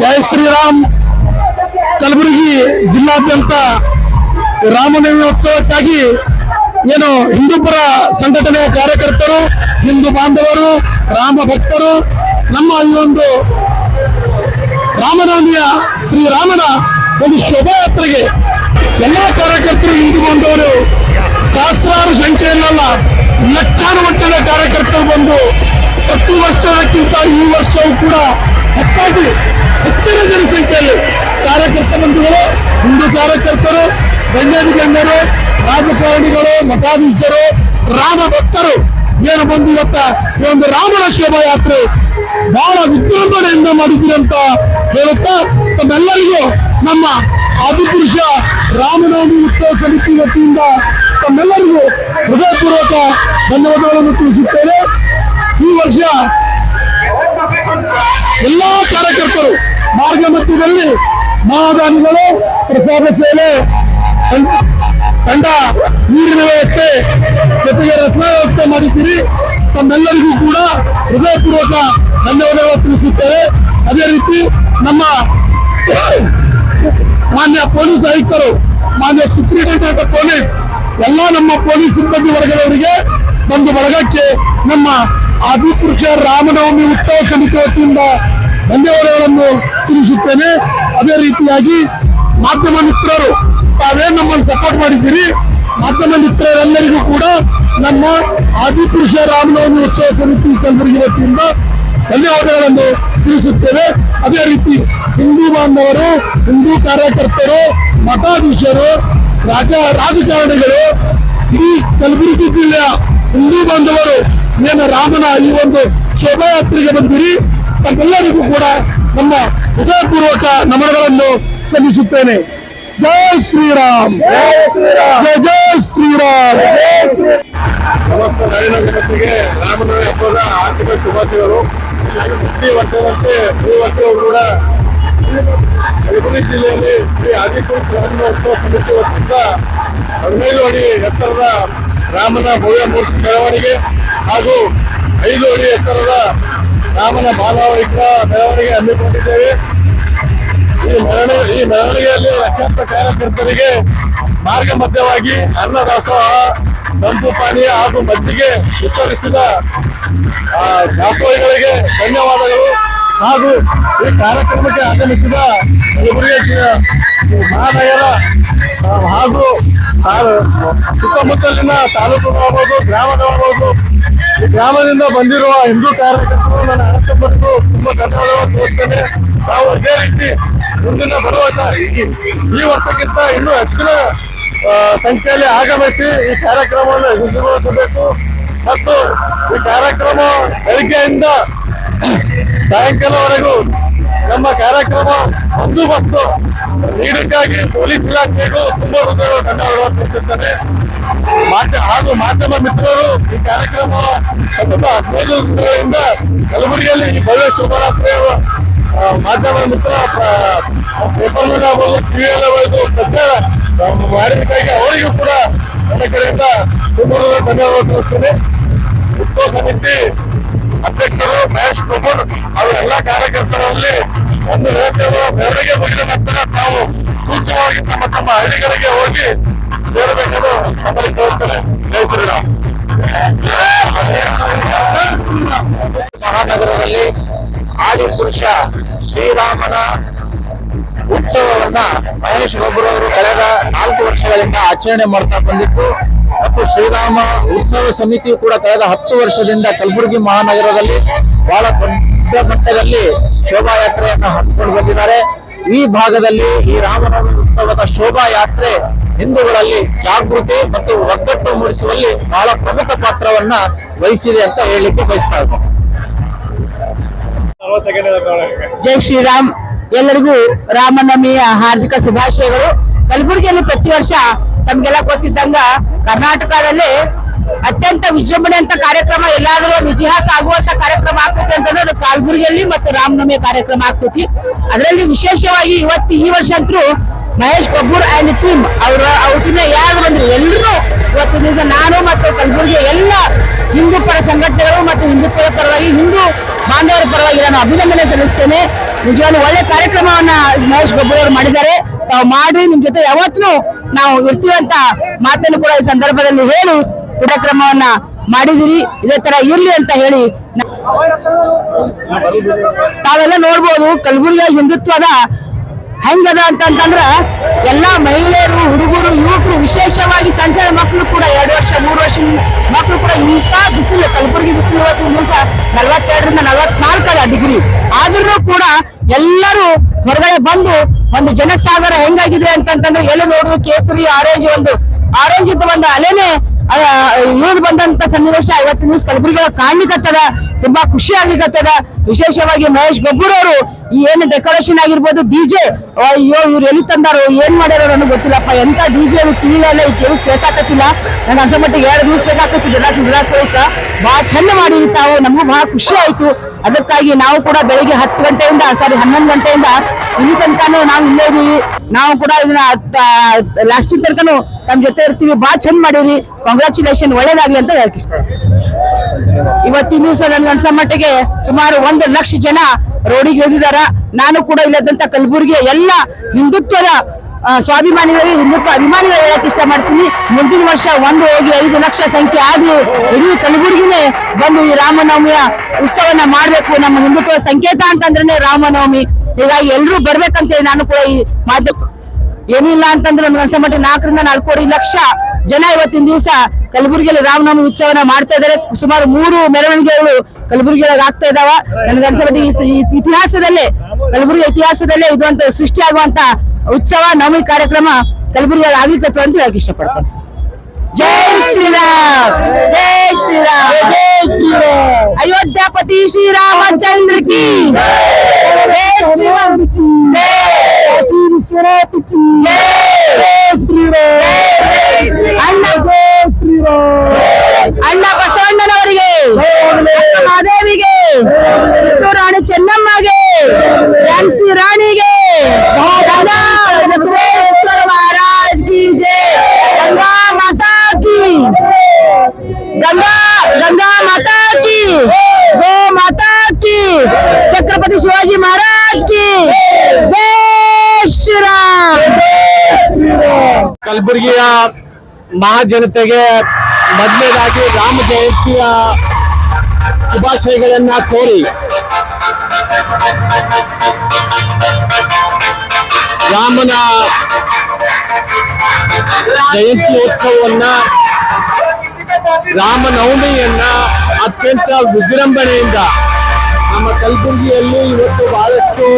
ಜೈ ಶ್ರೀರಾಮ್. ಕಲಬುರಗಿ ಜಿಲ್ಲಾದ್ಯಂತ ರಾಮನವಮಿ ಏನು ಹಿಂದೂಪರ ಸಂಘಟನೆಯ ಕಾರ್ಯಕರ್ತರು, ಹಿಂದೂ ಬಾಂಧವರು, ರಾಮ ಭಕ್ತರು, ನಮ್ಮ ಈ ಒಂದು ರಾಮನವಮಿಯ ಶ್ರೀರಾಮನ ಒಂದು ಶೋಭಾಯಾತ್ರೆಗೆ ಎಲ್ಲ ಕಾರ್ಯಕರ್ತರು ಹಿಂದೂ ಬಾಂಧವರು ಸಹಸ್ರಾರು ಸಂಖ್ಯೆಯಲ್ಲ ಲಕ್ಷಾನುಗಟ್ಟಲೆ ಕಾರ್ಯಕರ್ತರು ಬಂದು ಪ್ರತಿ ವರ್ಷಕ್ಕಿಂತ ಈ ವರ್ಷವೂ ಕೂಡ ಹೆಚ್ಚಾಗಿ ಹೆಚ್ಚಿನ ಜನಸಂಖ್ಯೆಯಲ್ಲಿ ಕಾರ್ಯಕರ್ತ ಬಂಧುಗಳು, ಹಿಂದೂ ಕಾರ್ಯಕರ್ತರು ಗಣ್ಯಾಧಿ ಗಣ್ಯರು ರಾಜಕಾರಣಿಗಳು, ಮಠಾಧೀಶರು, ರಾಮ ಭಕ್ತರು ಏನು ಬಂದು ಇವತ್ತ ಈ ಒಂದು ರಾಮನ ಶೋಭಾಯಾತ್ರೆ ಬಹಳ ವಿಜೃಂಭಣೆಯಿಂದ ಮಾಡಿದ್ದೀರಿ ಅಂತ ಹೇಳುತ್ತಾ, ತಮ್ಮೆಲ್ಲರಿಗೂ ನಮ್ಮ ಆದಿಪುರುಷ ರಾಮನವಮಿ ಉತ್ಸವ ಸಮಿತಿ ವತಿಯಿಂದ ತಮ್ಮೆಲ್ಲರಿಗೂ ಹೃದಯಪೂರ್ವಕ ಧನ್ಯವಾದಗಳನ್ನು ತಿಳಿಸುತ್ತೇನೆ. ಈ ವರ್ಷ ಎಲ್ಲಾ ಕಾರ್ಯಕರ್ತರು ಮಾರ್ಗ ಮಧ್ಯದಲ್ಲಿ ಮಹಾದಾನಿಗಳು ಪ್ರಸಾದ ಸೇವೆ ತಂಡ- ನೀರಿನ ವ್ಯವಸ್ಥೆ ಜೊತೆಗೆ ರಸ ವ್ಯವಸ್ಥೆ ಮಾಡಿದ್ದೀರಿ. ತಮ್ಮೆಲ್ಲರಿಗೂ ಕೂಡ ಹೃದಯಪೂರ್ವಕ ಧನ್ಯವಾದಗಳು ತಿಳಿಸುತ್ತೇವೆ. ಅದೇ ರೀತಿ ನಮ್ಮ ಮಾನ್ಯ ಪೊಲೀಸ್ ಆಯುಕ್ತರು, ಮಾನ್ಯ ಸುಪ್ರೀಂಟೆಂಡೆಂಟ್ ಪೊಲೀಸ್, ಎಲ್ಲ ನಮ್ಮ ಪೊಲೀಸ್ ಸಿಬ್ಬಂದಿ ವರ್ಗದವರಿಗೆ ಒಂದು ಬಳಗಕ್ಕೆ ನಮ್ಮ ಆದಿಪುರುಷ ರಾಮನವಮಿ ಉತ್ಸವ ಸಮಿತಿ ವತಿಯಿಂದ ಧನ್ಯವಾದಗಳನ್ನು ತಿಳಿಸುತ್ತೇನೆ ಅದೇ ರೀತಿಯಾಗಿ ಮಾಧ್ಯಮ ಮಿತ್ರರು ತಾವೇ ನಮ್ಮನ್ನು ಸಪೋರ್ಟ್ ಮಾಡಿದ್ದೀರಿ. ಮಾಧ್ಯಮ ಮಿತ್ರರೆಲ್ಲರಿಗೂ ಕೂಡ ನಮ್ಮ ಆದಿಪುರುಷ ರಾಮನವಮಿ ಉತ್ಸವ ಸಮಿತಿ ಕಲಬುರಗಿ ವತಿಯಿಂದ ಧನ್ಯವಾದಗಳನ್ನು ತಿಳಿಸುತ್ತೇವೆ ಅದೇ ರೀತಿ ಹಿಂದೂ ಬಾಂಧವರು, ಹಿಂದೂ ಕಾರ್ಯಕರ್ತರು, ಮಠಾಧೀಶರು, ರಾಜ ರಾಜಕಾರಣಿಗಳು, ಇಡೀ ಕಲಬುರಗಿ ಜಿಲ್ಲೆಯ ಹಿಂದೂ ಬಾಂಧವರು ಏನು ರಾಮನ ಈ ಒಂದು ಶೋಭಾಯಾತ್ರೆಗೆ ಬಂದಿರಿ, ತಮ್ಮೆಲ್ಲರಿಗೂ ಕೂಡ ನಮ್ಮ ಹೃದಯಪೂರ್ವಕ ನಮನಗಳನ್ನು ಸಲ್ಲಿಸುತ್ತೇನೆ. ಜಯ ಶ್ರೀರಾಮ್. ಜಯ ಜಯ ಶ್ರೀರಾಮ್. ಸಮಸ್ತ ನಾಡಿನ ಜನತೆಗೆ ಹಬ್ಬದ ಆರ್ಥಿಕ ಶುಭಾಶಯಗಳು. ಪ್ರತಿ ವರ್ಷದಂತೆ ಈ ವರ್ಷವೂ ಕೂಡ ಕಲಬುರಗಿ ಜಿಲ್ಲೆಯಲ್ಲಿ ಶ್ರೀ ಆದಿಪುರ ಶ್ರೀರಾಮೋತ್ಸವ ಸಮಿತಿ ವತಿಯಿಂದ ಹದಿನೈದು ಅಡಿ ಎತ್ತರದ ರಾಮನ ಭವ್ಯ ಮೂರ್ತಿ ಮೆರವಣಿಗೆ ಹಾಗೂ ಐದು ಅಡಿ ಎತ್ತರದ ರಾಮನ ಬಾಲವಿಗ್ರಹ ಮೆರವಣಿಗೆ ಹಮ್ಮಿಕೊಂಡಿದ್ದೇವೆ. ಈ ಮೆರವಣಿಗೆ ಈ ಮೆರವಣಿಗೆಯಲ್ಲಿ ಲಕ್ಷಾಂತರ ಕಾರ್ಯಕರ್ತರಿಗೆ ಮಾರ್ಗ ಮಧ್ಯವಾಗಿ ಅನ್ನದಾಸೋಹ ತಂಪು ಪಾನೀಯ ಹಾಗೂ ಮಜ್ಜಿಗೆ ವಿತರಿಸಿದ ದಾಸೋಹಿಗಳಿಗೆ ಧನ್ಯವಾದಗಳು. ಹಾಗೂ ಈ ಕಾರ್ಯಕ್ರಮಕ್ಕೆ ಆಗಮಿಸಿದ ಕಲಬುರಗಿ ಮಹಾನಗರ ಹಾಗೂ ಸುತ್ತಮುತ್ತಲಿನ ತಾಲೂಕುಗಳಾಗಬಹುದು ಗ್ರಾಮಗಳಾಗಬಹುದು ಗ್ರಾಮದಿಂದ ಬಂದಿರುವ ಹಿಂದೂ ಕಾರ್ಯಕರ್ತರು ನನ್ನ ಅರ್ಥಪಟ್ಟು ತುಂಬಾ ಧನ್ಯವಾದಗಳು ತೋರಿಸ್ತೇನೆ ನಾವು ಅದೇ ರೀತಿ ಮುಂದಿನ ಭರವಸೆ ಈ- ವರ್ಷಕ್ಕಿಂತ ಇನ್ನೂ ಹೆಚ್ಚಿನ ಸಂಖ್ಯೆಯಲ್ಲಿ ಆಗಮಿಸಿ ಈ ಕಾರ್ಯಕ್ರಮವನ್ನು ಯಶಸ್ವಿಗೊಳಿಸಬೇಕು. ಮತ್ತು ಈ ಕಾರ್ಯಕ್ರಮ ಬೆಳಿಗ್ಗೆಯಿಂದ ಸಾಯಂಕಾಲವರೆಗೂ ನಮ್ಮ ಕಾರ್ಯಕ್ರಮ ಬಂದೋಬಸ್ತು ನೀಡಕ್ಕಾಗಿ ಪೊಲೀಸ್ ಇಲಾಖೆಗೂ ತುಂಬಾ ಹೃದಯ ಧನ್ಯವಾದಗಳು ತಿಳಿಸುತ್ತೇನೆ ಮಾಧ್ಯ ಹಾಗೂ ಮಾಧ್ಯಮ ಮಿತ್ರರು ಈ ಕಾರ್ಯಕ್ರಮ ಸತತ ಹದಿನೈದು ಕಲಬುರಗಿಯಲ್ಲಿ ಈ ಭವ್ಯ ಶೋಭಾಯಾತ್ರೆಯ ಆ, ಮಾಧ್ಯಮ ಮಿತ್ರ ಪೇಪರ್ ಮೇಲೆ ಆಗ್ಬೋದು ಟಿವಿಯಲ್ಲಿ ಆಗ್ಬೋದು ಪ್ರಚಾರ ಮಾಡಿದ್ದಕ್ಕಾಗಿ ಅವರಿಗೂ ಕೂಡ ನನ್ನ ಕಡೆಯಿಂದ ತುಂಬ ಧನ್ಯವಾದ ತಿಳಿಸ್ತೇನೆ. ಉತ್ಸವ ಸಮಿತಿ ಅಧ್ಯಕ್ಷರು ಮಹೇಶ್ ಪ್ರಭುರ್ ಅವರೆಲ್ಲ ಕಾರ್ಯಕರ್ತರಲ್ಲಿ ಒಂದು ಹೇಳ್ತೇವೆ ಮೆರವಣಿಗೆ ಮುಗಿದ ನಂತರ ತಾವು ಸೂಕ್ಷ್ಮವಾಗಿ ತಮ್ಮ ತಮ್ಮ ಹಳ್ಳಿಗಳಿಗೆ ಹೋಗಿ ಮಹಾನಗರದಲ್ಲಿ ಆದಿಪುರುಷ ಶ್ರೀರಾಮನ ಉತ್ಸವವನ್ನ ಮಹೇಶ್ ಬಾಬು ಅವರು ಕಳೆದ ನಾಲ್ಕು ವರ್ಷಗಳಿಂದ ಆಚರಣೆ ಮಾಡ್ತಾ ಬಂದಿತ್ತು ಮತ್ತು ಶ್ರೀರಾಮ ಉತ್ಸವ ಸಮಿತಿಯು ಕೂಡ ಕಳೆದ ಹತ್ತು ವರ್ಷದಿಂದ ಕಲಬುರಗಿ ಮಹಾನಗರದಲ್ಲಿ ಬಹಳ ದೊಡ್ಡ ಮಟ್ಟದಲ್ಲಿ ಶೋಭಾಯಾತ್ರೆಯನ್ನು ಹಮ್ಮಿಕೊಂಡು ಬಂದಿದ್ದಾರೆ. ಈ ಭಾಗದಲ್ಲಿ ಈ ರಾಮನವಮಿ ಉತ್ಸವದ ಶೋಭಾಯಾತ್ರೆ ಹಿಂದೂಗಳಲ್ಲಿ ಜಾಗೃತಿ ಮತ್ತು ಒಗ್ಗಟ್ಟು ಮೂಡಿಸುವಲ್ಲಿ ಬಹಳ ಪ್ರಮುಖ ಪಾತ್ರವನ್ನ ವಹಿಸಿದೆ ಅಂತ ಹೇಳಲಿಕ್ಕೆ ಬಯಸ್ತಾ ಜೈ ಶ್ರೀರಾಮ್. ಎಲ್ಲರಿಗೂ ರಾಮನವಮಿಯ ಹಾರ್ದಿಕ ಶುಭಾಶಯಗಳು. ಕಲಬುರಗಿಯಲ್ಲಿ ಪ್ರತಿ ವರ್ಷ ತಮ್ಗೆಲ್ಲ ಗೊತ್ತಿದ್ದಂಗ ಕರ್ನಾಟಕದಲ್ಲಿ ಅತ್ಯಂತ ವಿಜೃಂಭಣೆ ಅಂತ ಕಾರ್ಯಕ್ರಮ, ಎಲ್ಲಾದ್ರೂ ಒಂದು ಇತಿಹಾಸ ಆಗುವಂತ ಕಾರ್ಯಕ್ರಮ ಆಗ್ತೈತಿ ಅಂತಂದ್ರೆ ಅದು ಕಲಬುರಗಿಯಲ್ಲಿ ಮತ್ತು ರಾಮನವಮಿ ಕಾರ್ಯಕ್ರಮ ಆಗ್ತೈತಿ. ಅದರಲ್ಲಿ ವಿಶೇಷವಾಗಿ ಇವತ್ತು ಈ ವರ್ಷ ಅಂತೂ ಮಹೇಶ್ ಕಪೂರ್ ಅಂಡ್ ಟೀಮ್ ಅವರ ಔಟಿನ ಯಾರು ಬಂದ್ರು? ಎಲ್ಲರೂ ಇವತ್ತು ದಿವಸ ನಾನು ಮತ್ತು ಕಲಬುರಗಿ ಎಲ್ಲ ಹಿಂದೂ ಪರ ಸಂಘಟನೆಗಳು ಮತ್ತು ಹಿಂದುತ್ವದ ಪರವಾಗಿ, ಹಿಂದೂ ಬಾಂಧವರ ಪರವಾಗಿ ನಾನು ಅಭಿನಂದನೆ ಸಲ್ಲಿಸ್ತೇನೆ. ನಿಜವಾಗ್ಲೂ ಒಳ್ಳೆ ಕಾರ್ಯಕ್ರಮವನ್ನ ಮಹೇಶ್ ಗೊಬ್ಬರ ಅವರು ಮಾಡಿದ್ದಾರೆ. ತಾವು ಮಾಡಿ ನಿಮ್ ಜೊತೆ ಯಾವತ್ತೂ ನಾವು ಇರ್ತೀವಂತ ಮಾತನ್ನು ಕೂಡ ಈ ಸಂದರ್ಭದಲ್ಲಿ ಹೇಳಿ ಕಾರ್ಯಕ್ರಮವನ್ನ ಮಾಡಿದಿರಿ. ಇದೇ ತರ ಇರ್ಲಿ ಅಂತ ಹೇಳಿ ತಾವೆಲ್ಲ ನೋಡ್ಬೋದು ಕಲಬುರಗಿಯ ಹಿಂದುತ್ವದ ಹೆಂಗದ ಅಂತಂತಂದ್ರ ಎಲ್ಲಾ ಮಹಿಳೆಯರು, ಹುಡುಗರು, ಯುವಕರು ವಿಶೇಷವಾಗಿ ಸಣ್ಣ ಸಣ್ಣ ಮಕ್ಕಳು ಕೂಡ ಎರಡು ವರ್ಷ, ಮೂರು ವರ್ಷ ಮಕ್ಕಳು ಕೂಡ ಇಂಥ ಬಿಸಿಲು, ಕಲಬುರಗಿ ಬಿಸಿಲು ಇವತ್ತು ದಿವಸ ನಲವತ್ತೆರಡರಿಂದ ನಲವತ್ನಾಲ್ಕರ ಡಿಗ್ರಿ. ಆದ್ರೂ ಕೂಡ ಎಲ್ಲರೂ ಹೊರಗಡೆ ಬಂದು ಒಂದು ಜನಸಾಗರ ಹೆಂಗಾಗಿದೆ ಅಂತಂತಂದ್ರೆ ಎಲ್ಲ ನೋಡುದು ಕೇಸರಿ, ಆರೆಂಜ್ ಒಂದು ಆರೆಂಜ್ ಒಂದು ಅಲೆನೇ ಇಳಿದು ಬಂದಂತ ಸನ್ನಿವೇಶ ಐವತ್ತು ನ್ಯೂಸ್ ಕಲಬುರಗಿ ಕಾಣ್ಲಿಕ್ಕತ್ತದ ತುಂಬಾ ಖುಷಿ ಆಗ್ಲಿಕ್ಕತ್ತದ ವಿಶೇಷವಾಗಿ ಮಹೇಶ್ ಗೊಬ್ಬರ ಅವರು ಏನು ಡೆಕೋರೇಷನ್ ಆಗಿರ್ಬೋದು ಡಿಜೆ ಅಯ್ಯೋ, ಇವ್ರು ಎಲ್ಲಿ ತಂದಾರೋ, ಏನ್ ಮಾಡ್ಯಾರ ನನಗೆ ಗೊತ್ತಿಲ್ಲಪ್ಪ. ಎಂತ ಡಿಜೆ ಅವರು ಕಿವಿಲ್ಲ ಈ ಕೆವು ಕೇಸಾಕತ್ತಿಲ್ಲ. ನನ್ನ ಅನ್ಸೋ ಮಟ್ಟಿಗೆ ಎರಡು ದಿವಸ ಜಿಲ್ಲಾ ಜನ ಸುಧಾರಿಸೋಕ ಬಹಳ ಚಂದ ಮಾಡಿ ತಾವು. ನಮಗೂ ಬಹಳ ಖುಷಿ ಆಯ್ತು. ಅದಕ್ಕಾಗಿ ನಾವು ಕೂಡ ಬೆಳಿಗ್ಗೆ ಹತ್ತು ಗಂಟೆಯಿಂದ ಸಾರಿ ಹನ್ನೊಂದು ಗಂಟೆಯಿಂದ ಇಲ್ಲಿ ತನಕ ನಾವು ಇಲ್ಲೇ ಇದೀವಿ. ನಾವು ಕೂಡ ಇದನ್ನ ಲಾಸ್ಟಿನ ತನಕನು ನಮ್ ಜೊತೆ ಇರ್ತೀವಿ. ಬಾ, ಚಂದ ಮಾಡಿರಿ. ಕಾಂಗ್ರಾಚುಲೇಷನ್ ಒಳ್ಳೇದಾಗ್ಲಿ ಅಂತ ಹೇಳಕ್ ಇಷ್ಟ ಇವತ್ತಿನ ದಿವಸ ನನ್ಗೆ ಅನ್ಸ ಮಟ್ಟಿಗೆ ಸುಮಾರು ಒಂದು ಲಕ್ಷ ಜನ ರೋಡಿಗೆ ಇಳಿದಿದಾರ ನಾನು ಕೂಡ ಇಲ್ಲದಂತ ಕಲಬುರಗಿಯ ಎಲ್ಲ ಹಿಂದುತ್ವದ ಸ್ವಾಭಿಮಾನಿಗಳಿಗೆ, ಹಿಂದುತ್ವ ಅಭಿಮಾನಿಗಳು ಹೇಳಕ್ ಇಷ್ಟ ಮಾಡ್ತೀನಿ ಮುಂದಿನ ವರ್ಷ ಒಂದು ಹೋಗಿ ಐದು ಲಕ್ಷ ಸಂಖ್ಯೆ ಆಗಿ ಇಡೀ ಕಲಬುರಗಿನೇ ಬಂದು ಈ ರಾಮನವಮಿಯ ಉತ್ಸವನ ಮಾಡ್ಬೇಕು. ನಮ್ಮ ಹಿಂದುತ್ವ ಸಂಕೇತ ಅಂತಂದ್ರೆ ರಾಮನವಮಿ. ಹೀಗಾಗಿ ಎಲ್ರು ಬರ್ಬೇಕಂತ ನಾನು ಕೂಡ ಈ ಮಾಧ್ಯಮ ಏನಿಲ್ಲ ಅಂತಂದ್ರೆ ನನ್ಗೆ ಅನ್ಸ ಮಟ್ಟ ನಾಲ್ಕರಿಂದ ಕೋಟಿ ಲಕ್ಷ ಜನ ಇವತ್ತಿನ ದಿವಸ ಕಲಬುರಗಿಯಲ್ಲಿ ರಾಮನವಮಿ ಉತ್ಸವನ ಮಾಡ್ತಾ ಇದ್ದಾರೆ. ಸುಮಾರು ಮೂರು ಮೆರವಣಿಗೆಗಳು ಕಲಬುರಗಿಯಲ್ಲಿ ಆಗ್ತಾ ಇದಾವ. ನನಗೆ ಅನ್ಸೋ ಮಟ್ಟಿಗೆ ಈ ಸ- ಈ ಇತಿಹಾಸದಲ್ಲೇ, ಕಲಬುರಗಿ ಇತಿಹಾಸದಲ್ಲೇ ಇದು ಅಂತ ಸೃಷ್ಟಿಯಾಗುವಂತ ಉತ್ಸವ, ನವಮಿ ಕಾರ್ಯಕ್ರಮ ಕಲಬುರಗಿಯಲ್ಲಿ ಆಗ್ಲಿಕ್ಕೆ ಅಂತ ಹೇಳಕ್ ಇಷ್ಟಪಡ್ತೇನೆ. ಜೈ ಶ್ರೀರಾಮ್ ಜೈ ಶ್ರೀರಾಮ್ ಜೈ ಶ್ರೀರಾಮ್ ಅಯೋಧ್ಯಾಪತಿ ಶ್ರೀರಾಮಚಂದ್ರ ಕಿ ಜೈ ಶ್ರೀರಾಮ್ ಜೈ ಶ್ರೀ ವಿಶ್ವನಾಥ ಕಿ ಜೈ ಶ್ರೀರಾಮ್ ಕಲಬುರಗಿಯ ಮಹಾಜನತೆಗೆ ಮೊದಲನೇದಾಗಿ ರಾಮ ಜಯಂತಿಯ ಶುಭಾಶಯಗಳನ್ನ ಕೋರಿ. ರಾಮನ ಜಯಂತ್ಯೋತ್ಸವವನ್ನ, ರಾಮನವಮಿಯನ್ನ ಅತ್ಯಂತ ವಿಜೃಂಭಣೆಯಿಂದ ನಮ್ಮ ಕಲಬುರಗಿಯಲ್ಲಿ ಇವತ್ತು ಬಹಳಷ್ಟು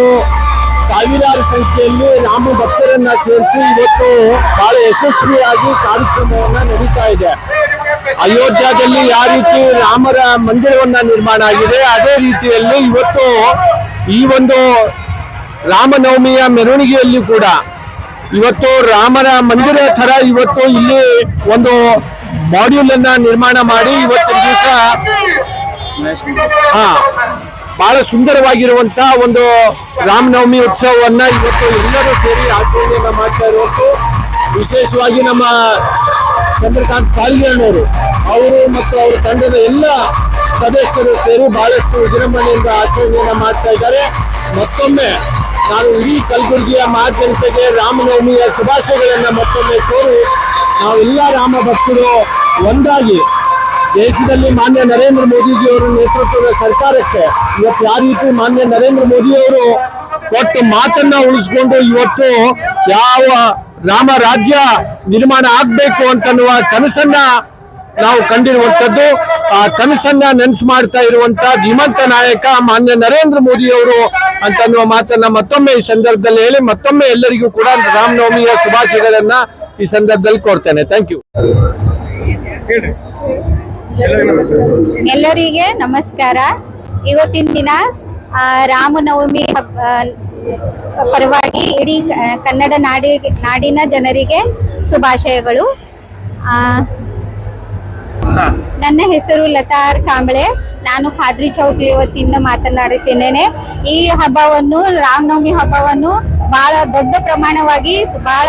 ಸಾವಿರಾರು ಸಂಖ್ಯೆಯಲ್ಲಿ ರಾಮ ಭಕ್ತರನ್ನ ಸೇರಿಸಿ ಇವತ್ತು ಬಹಳ ಯಶಸ್ವಿಯಾಗಿ ಕಾರ್ಯಕ್ರಮವನ್ನ ನಡೀತಾ ಇದೆ. ಅಯೋಧ್ಯದಲ್ಲಿ ಯಾವ ರೀತಿ ರಾಮರ ಮಂದಿರವನ್ನ ನಿರ್ಮಾಣ ಆಗಿದೆ ಅದೇ ರೀತಿಯಲ್ಲಿ ಇವತ್ತು ಈ ಒಂದು ರಾಮನವಮಿಯ ಮೆರವಣಿಗೆಯಲ್ಲಿ ಕೂಡ ಇವತ್ತು ರಾಮನ ಮಂದಿರ ತರ ಇವತ್ತು ಇಲ್ಲಿ ಒಂದು ಮಾಡ್ಯೂಲ್ ಅನ್ನ ನಿರ್ಮಾಣ ಮಾಡಿ ಇವತ್ತು ದಿವಸ ಹಾ. ಬಹಳ ಸುಂದರವಾಗಿರುವಂತಹ ಒಂದು ರಾಮನವಮಿ ಉತ್ಸವವನ್ನ ಇವತ್ತು ಎಲ್ಲರೂ ಸೇರಿ ಆಚರಣೆಯನ್ನ ಮಾಡ್ತಾ ಇರುವಂತ, ವಿಶೇಷವಾಗಿ ನಮ್ಮ ಚಂದ್ರಕಾಂತ್ ಕಾಳಿಗಣ್ಣವರು ಅವರು ಮತ್ತು ಅವರ ತಂಡದ ಎಲ್ಲ ಸದಸ್ಯರು ಸೇರಿ ಬಹಳಷ್ಟು ವಿಜೃಂಭಣೆಯಿಂದ ಆಚರಣೆಯನ್ನ ಮಾಡ್ತಾ ಇದ್ದಾರೆ. ಮತ್ತೊಮ್ಮೆ ನಾನು ಇಡೀ ಕಲಬುರಗಿಯ ಮಹಾಜನತೆಗೆ ರಾಮನವಮಿಯ ಶುಭಾಶಯಗಳನ್ನ ಮತ್ತೊಮ್ಮೆ ಕೋರಿ ನಾವೆಲ್ಲ ರಾಮ ಭಕ್ತರು ಒಂದಾಗಿ ದೇಶದಲ್ಲಿ ಮಾನ್ಯ ನರೇಂದ್ರ ಮೋದಿಜಿ ಅವರ ನೇತೃತ್ವದ ಸರ್ಕಾರಕ್ಕೆ ಇವತ್ತು ಯಾವ ರೀತಿ ಮಾನ್ಯ ನರೇಂದ್ರ ಮೋದಿ ಅವರು ಕೊಟ್ಟ ಮಾತನ್ನ ಉಳಿಸ್ಕೊಂಡು ಇವತ್ತು ಯಾವ ರಾಮ ರಾಜ್ಯ ನಿರ್ಮಾಣ ಆಗ್ಬೇಕು ಅಂತನ್ನುವ ಕನಸನ್ನ ನಾವು ಕಂಡಿರುವಂತದ್ದು ಆ ಕನಸನ್ನ ನೆನ್ಸು ಮಾಡ್ತಾ ಇರುವಂತ ಧೀಮಂತ ನಾಯಕ ಮಾನ್ಯ ನರೇಂದ್ರ ಮೋದಿ ಅವರು ಅಂತನ್ನುವ ಮಾತನ್ನ ಮತ್ತೊಮ್ಮೆ ಈ ಸಂದರ್ಭದಲ್ಲಿ ಹೇಳಿ, ಮತ್ತೊಮ್ಮೆ ಎಲ್ಲರಿಗೂ ಕೂಡ ರಾಮನವಮಿಯ ಶುಭಾಶಯಗಳನ್ನ ಈ ಸಂದರ್ಭದಲ್ಲಿ ಕೋರ್ತೇನೆ. ಥ್ಯಾಂಕ್ ಯು ಎಲ್ಲರಿಗೆ ನಮಸ್ಕಾರ. ಇವತ್ತಿನ ದಿನ ರಾಮನವಮಿ ಹಬ್ಬ ಪರವಾಗಿ ಇಡೀ ಕನ್ನಡ ನಾಡಿ, ನಾಡಿನ ಜನರಿಗೆ ಶುಭಾಶಯಗಳು. ನನ್ನ ಹೆಸರು ಲತಾ ಕಾಂಬಳೆ. ನಾನು ಖಾದ್ರಿ ಚೌಕ್ ಇವತ್ತಿಂದ ಮಾತನಾಡುತ್ತೇನೆ ಈ ಹಬ್ಬವನ್ನು, ರಾಮನವಮಿ ಹಬ್ಬವನ್ನು ಬಹಳ ದೊಡ್ಡ ಪ್ರಮಾಣವಾಗಿ, ಬಹಳ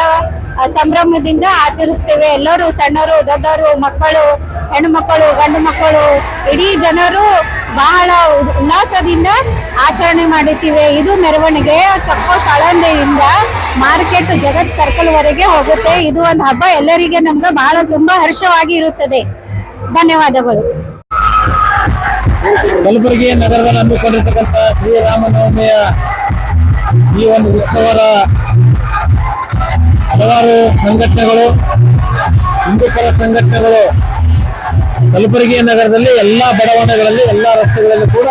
ಸಂಭ್ರಮದಿಂದ ಆಚರಿಸ್ತೇವೆ. ಎಲ್ಲರೂ ಸಣ್ಣರು ದೊಡ್ಡವರು ಮಕ್ಕಳು, ಹೆಣ್ಣು ಮಕ್ಕಳು, ಗಂಡು ಮಕ್ಕಳು, ಇಡೀ ಜನರು ಬಹಳ ಉಲ್ಲಾಸದಿಂದ ಆಚರಣೆ ಮಾಡುತ್ತೀವಿ ಇದು ಮೆರವಣಿಗೆ. ಚೆಕ್ಪೋಸ್ಟ್ ಅಳಂದೆಯಿಂದ ಮಾರ್ಕೆಟ್ ಜಗತ್ ಸರ್ಕಲ್ ವರೆಗೆ ಹೋಗುತ್ತೆ. ಇದು ಒಂದು ಹಬ್ಬ ಎಲ್ಲರಿಗೆ ನಮ್ಗೆ ಬಹಳ ತುಂಬಾ ಹರ್ಷವಾಗಿ ಇರುತ್ತದೆ. ಧನ್ಯವಾದಗಳು. ಕಲಬುರಗಿ ನಗರದಲ್ಲಿ ಹಮ್ಮಿಕೊಂಡಿರ್ತಕ್ಕಂಥ ಶ್ರೀರಾಮನವಮಿಯ ಈ ಒಂದು ಉತ್ಸವದ ಹಲವಾರು ಸಂಘಟನೆಗಳು ಹಿಂದೂಪರ ಸಂಘಟನೆಗಳು, ಕಲಬುರಗಿ ನಗರದಲ್ಲಿ ಎಲ್ಲ ಬಡಾವಣೆಗಳಲ್ಲಿ, ಎಲ್ಲ ರಸ್ತೆಗಳಲ್ಲಿ ಕೂಡ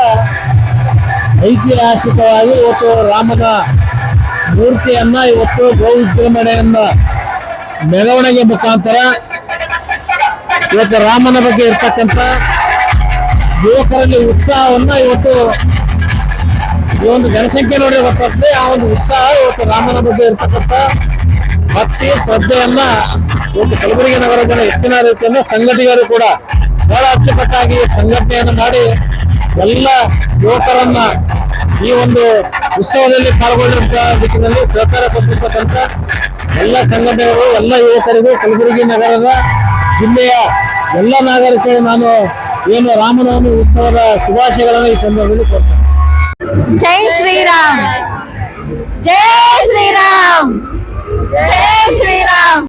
ಐತಿಹಾಸಿಕವಾಗಿ ಇವತ್ತು ರಾಮನ ಮೂರ್ತಿಯನ್ನ ಇವತ್ತು ಗೋ ವಿಜೃಂಭಣೆಯನ್ನ ಮೆರವಣಿಗೆ ಮುಖಾಂತರ ಇವತ್ತು ರಾಮನ ಬಗ್ಗೆ ಇರ್ತಕ್ಕಂಥ ಯುವಕರಲ್ಲಿ ಉತ್ಸಾಹವನ್ನ ಇವತ್ತು ಈ ಒಂದು ಜನಸಂಖ್ಯೆ ನೋಡಿ ಗೊತ್ತಾಗ್ತದೆ. ಆ ಒಂದು ಉತ್ಸಾಹ ಇವತ್ತು ರಾಮನ ಬಗ್ಗೆ ಇರ್ತಕ್ಕಂಥ ಭಕ್ತಿ, ಶ್ರದ್ಧೆಯನ್ನ ಒಂದು ಕಲಬುರಗಿ ನಗರ ಹೆಚ್ಚಿನ ರೀತಿಯಿಂದ ಸಂಘಟಿಗರು ಕೂಡ ಬಹಳ ಅಚ್ಚುಕಟ್ಟಾಗಿ ಸಂಘಟನೆಯನ್ನು ಮಾಡಿ ಎಲ್ಲ ಯುವಕರನ್ನ ಈ ಒಂದು ಉತ್ಸವದಲ್ಲಿ ಪಾಲ್ಗೊಳ್ಳುವಂತಹ ದಿಕ್ಕಿನಲ್ಲಿ ಸಹಕಾರ ಕೊಟ್ಟಿರ್ತಕ್ಕಂಥ ಎಲ್ಲ ಸಂಘಟನೆಗಳು, ಎಲ್ಲ ಯುವಕರಿಗೂ ಕಲಬುರಗಿ ನಗರದ ಜಿಲ್ಲೆಯ ಎಲ್ಲ ನಾಗರಿಕರು ನಾನು ಏನು ರಾಮನವಮಿ ಉತ್ಸವದ ಶುಭಾಶಯಗಳನ್ನು ಈ ಸಂದರ್ಭದಲ್ಲಿ ಕೊಡ್ತೇನೆ ಜೈ ಶ್ರೀರಾಮ್. ಜೈ ಶ್ರೀರಾಮ್. ಜೈ ಶ್ರೀರಾಮ್